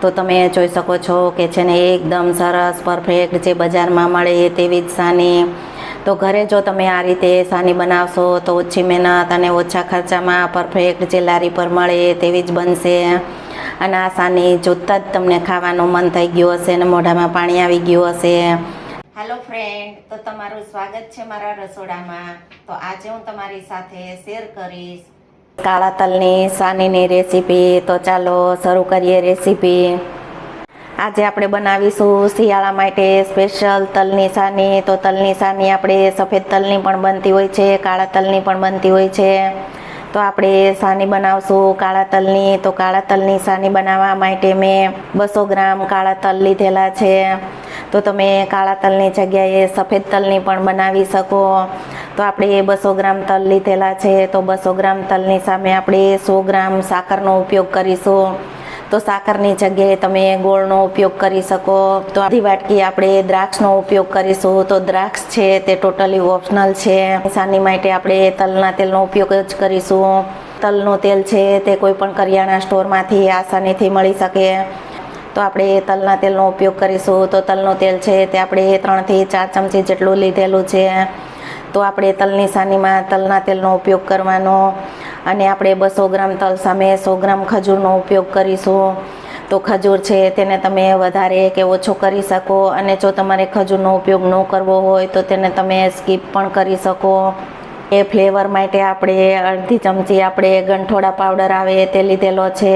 તો તમે જોઈ શકો છો કે છે ને એકદમ સરસ પરફેક્ટ જે બજારમાં મળે તેવી જ સાની. તો ઘરે જો તમે આ રીતે સાની બનાવશો તો ઓછી મહેનત અને ઓછા ખર્ચામાં પરફેક્ટ જે લારી પર મળે તેવી જ બનશે. અને આ સાની જોતાં જ તમને ખાવાનું મન થઈ ગયું હશે અને મોઢામાં પાણી આવી ગયું હશે. હેલો ફ્રેન્ડ તો તમારું સ્વાગત છે મારા રસોડામાં. તો આજે હું તમારી સાથે શેર કરીશ કાળા તલની સાનીની રેસીપી તો ચાલો શરૂ કરીએ રેસીપી. આજે આપણે બનાવીશું શિયાળા માટે સ્પેશિયલ તલની સાની. તો તલની સાની આપણે સફેદ તલની પણ બનતી હોય છે, કાળા તલની પણ બનતી હોય છે. તો આપણે સાની બનાવશું કાળા તલની. તો કાળા તલની સાની બનાવવા માટે મેં બસો ગ્રામ કાળા તલ લીધેલા છે. તો તમે કાળા તલની જગ્યાએ સફેદ તલની પણ બનાવી શકો. તો આપણે બસો ગ્રામ તલ લીધેલા છે, તો બસો ગ્રામ તલની સામે આપણે સો ગ્રામ સાકરનો ઉપયોગ કરીશું. તો સાકરની જગ્યાએ તમે ગોળનો ઉપયોગ કરી શકો. તો આધી વાટકી આપણે દ્રાક્ષનો ઉપયોગ કરીશું. તો દ્રાક્ષ છે તે ટોટલી ઓપ્શનલ છે. સાની માટે આપણે તલના તેલનો ઉપયોગ જ કરીશું. તલનું તેલ છે તે કોઈ પણ કરિયાણા સ્ટોરમાંથી આસાનીથી મળી શકે. તો આપણે તલના તેલનો ઉપયોગ કરીશું. તો તલનું તેલ છે તે આપણે ત્રણથી ચાર ચમચી જેટલું લીધેલું છે. તો આપણે તલની સાનીમાં તલના તેલનો ઉપયોગ કરવાનો અને આપણે બસો ગ્રામ તલ સામે સો ગ્રામ ખજૂરનો ઉપયોગ કરીશું. તો ખજૂર છે તેને તમે વધારે કે ઓછો કરી શકો અને જો તમારે ખજૂરનો ઉપયોગ ન કરવો હોય તો તેને તમે સ્કીપ પણ કરી શકો. એ ફ્લેવર માટે આપણે અડધી ચમચી આપણે ગંઠોડા પાવડર આવે તે લીધેલો છે.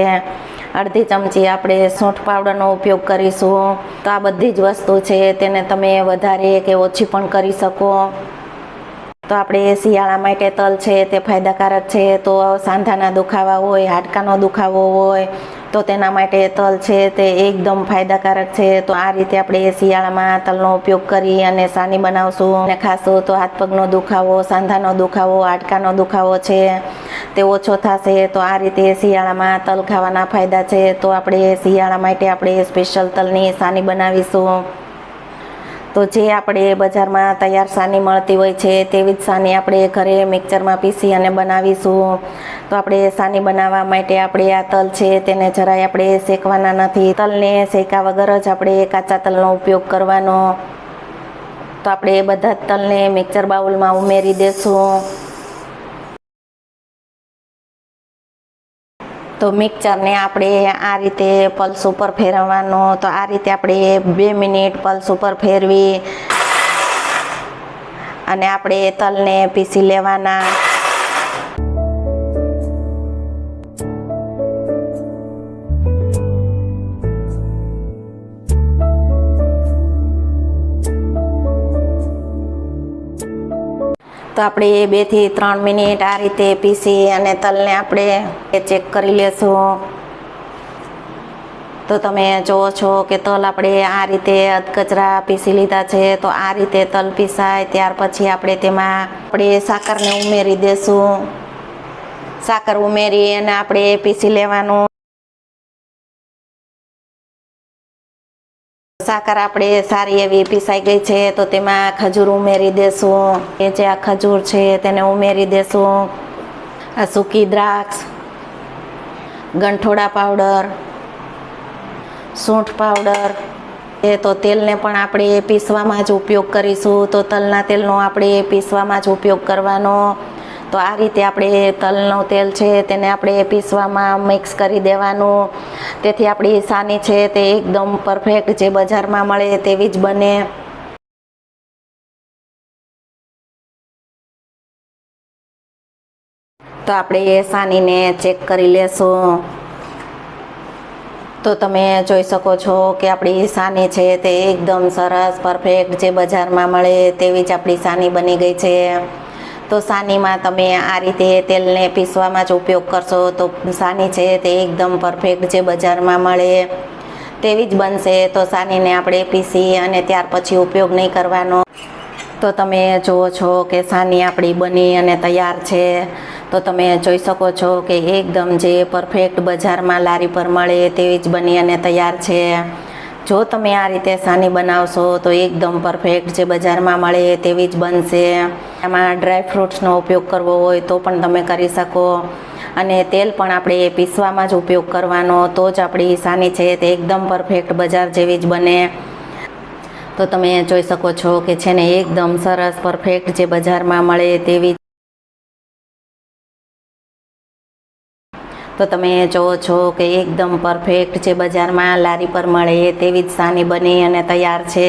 અડધી ચમચી આપણે સૂંઠ પાવડરનો ઉપયોગ કરીશું. તો આ બધી જ વસ્તુ છે તેને તમે વધારે કે ઓછી પણ કરી શકો. તો આપણે શિયાળા માટે તલ છે, તે ફાયદાકારક છે, તો સાંધાના દુખાવા હોય, હાડકાનો દુખાવો હોય, તો તેના માટે તલ છે, તે એકદમ ફાયદાકારક છે. તો આ રીતે આપણે શિયાળામાં તલનો ઉપયોગ કરી અને સાની બનાવશું. અને ખાશું તો હાથ પગનો દુખાવો, સાંધાનો દુખાવો, હાડકાનો દુખાવો છે, તે ઓછો થશે. તો આ રીતે શિયાળામાં તલ ખાવાના ફાયદા છે. તો આપણે શિયાળા માટે આપણે સ્પેશિયલ તલની સાની બનાવીશું. તો જે આપણે બજારમાં તૈયાર સાની મળતી હોય છે, તેવી જ સાની આપણે ઘરે મિક્સરમાં પીસી અને બનાવીશું. તો આપણે સાની બનાવવા માટે આપણે આ તલ છે, તેને જરાય આપણે શેકવાના નથી. તલને શેકા વગર જ આપણે કાચા તલનો ઉપયોગ કરવાનો. તો આપણે બધા તલને મિક્સર બાઉલમાં ઉમેરી દેશું. તો મિક્સરને આપણે આ રીતે પલ્સ ઉપર ફેરવવાનો, તો આ રીતે આપણે બે મિનિટ પલ્સ ઉપર ફેરવી અને આપણે તલને પીસી લેવાના. તો આપણે બેથી ત્રણ મિનિટ આ રીતે પીસી અને તલને આપણે ચેક કરી લેશું. તો તમે જુઓ છો કે તલ આપણે આ રીતે અધકચરા પીસી લીધા છે. તો આ રીતે તલ પીસાય, ત્યાર પછી આપણે તેમાં આપણે સાકરને ઉમેરી દેશું. સાકર ઉમેરી અને આપણે પીસી લેવાનું. સાકર આપણે સારી એવી પીસાઈ ગઈ છે, તો તેમાં ખજૂર ઉમેરી દેશું. એ જે આ ખજૂર છે, તેને ઉમેરી દેશું. આ સૂકી દ્રાક્ષ, ગંઠોડા પાવડર, સૂંઠ પાવડર. એ તો તેલને પણ આપણે પીસવામાં જ ઉપયોગ કરીશું. તો તલના તેલનો આપણે પીસવામાં જ ઉપયોગ કરવાનો. તો આ રીતે આપણે તલનું તેલ છે તેને આપણે પીસવામાં મિક્સ કરી દેવાનું. તેથી આપણી સાની છે તે એકદમ પરફેક્ટ જે બજારમાં મળે તેવી જ બને. તો આપણે એ સાનીને ચેક કરી લેશું. તો તમે જોઈ શકો છો કે આપણી સાની છે તે એકદમ સરસ પરફેક્ટ જે બજારમાં મળે તેવી જ આપણી સાની બની ગઈ છે. તો સાનીમાં તમે આ રીતે તેલને પીસવામાં જ ઉપયોગ કરશો તો સાની છે તે એકદમ પરફેક્ટ જે બજારમાં મળે તેવી જ બનશે. તો સાનીને આપણે પીસી અને ત્યાર પછી ઉપયોગ નહીં કરવાનો. તો તમે જુઓ છો કે સાની આપણી બની અને તૈયાર છે. તો તમે જોઈ શકો છો કે એકદમ જે પરફેક્ટ બજારમાં લારી પર મળે તેવી જ બની અને તૈયાર છે. જો તમે આ રીતે સાની બનાવશો તો એકદમ પરફેક્ટ જે બજારમાં મળે તેવી જ બનશે. આમાં ડ્રાય ફ્રૂટ્સનો ઉપયોગ કરવો હોય તો પણ તમે કરી શકો. અને તેલ પણ આપણે પીસવામાં જ ઉપયોગ કરવાનો. તો જ આપણી સાની છે તે એકદમ પરફેક્ટ બજાર જેવી જ બને. તો તમે જોઈ શકો છો કે છે ને એકદમ સરસ પરફેક્ટ જે બજારમાં મળે તેવી તો તમે જોવો છો કે એકદમ પરફેક્ટ જે બજારમાં લારી પર મળે તેવી જ સાની બની અને તૈયાર છે.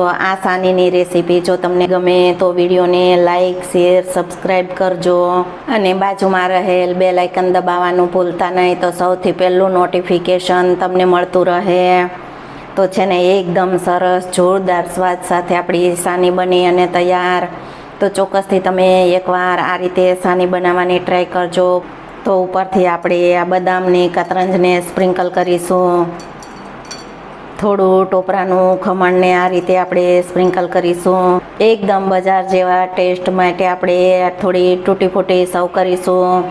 તો આ સાનીની રેસીપી જો તમને ગમે તો વિડીયોને લાઇક શેર સબસ્ક્રાઈબ કરજો અને બાજુમાં રહેલ બે લાઇકન દબાવવાનું ભૂલતા નહીં તો સૌથી પહેલું નોટિફિકેશન તમને મળતું રહે. તો છે ને એકદમ સરસ, જોરદાર સ્વાદ સાથે આપણી સાની બની અને તૈયાર. તો ચોક્કસથી તમે એકવાર આ રીતે સાની બનાવવાની ટ્રાય કરજો. તો ઉપરથી આપણે આ બદામની કતરંજને સ્પ્રિંકલ કરીશું. થોડું ટોપરાનું ખમણને આ રીતે આપણે સ્પ્રિંકલ કરીશું. એકદમ બજાર જેવા ટેસ્ટ માટે આપણે થોડી તૂટી ફૂટી સર્વ કરીશું.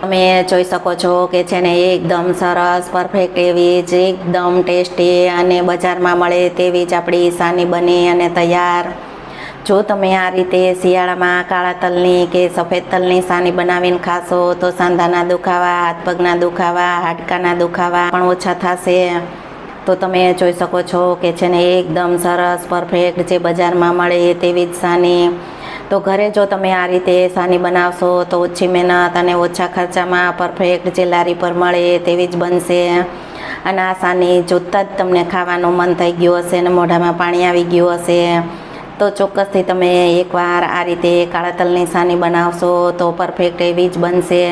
તમે જોઈ શકો છો કે છે ને એકદમ સરસ, પરફેક્ટ એવી જ, એકદમ ટેસ્ટી અને બજારમાં મળે તેવી જ આપણી સાની બની અને તૈયાર. જો તમે આ રીતે શિયાળામાં કાળા તલની કે સફેદ તલની સાની બનાવીને ખાશો તો સાંધાના દુખાવા, હાથ પગના દુખાવા, હાડકાના દુખાવા પણ ઓછા થશે. તો તમે જોઈ શકો છો કે છે ને એકદમ સરસ પરફેક્ટ જે બજારમાં મળે તેવી જ સાની. તો ઘરે જો તમે આ રીતે સાની બનાવશો તો ઓછી મહેનત અને ઓછા ખર્ચામાં પરફેક્ટ જે લારી પર મળે તેવી જ બનશે. અને આ સાની જોતાં જ તમને ખાવાનું મન થઈ ગયું હશે અને મોઢામાં પાણી આવી ગયું હશે. તો ચોક્કસથી તમે એકવાર આ રીતે કાળા તલની સાની બનાવશો તો પરફેક્ટ એવી જ બનશે.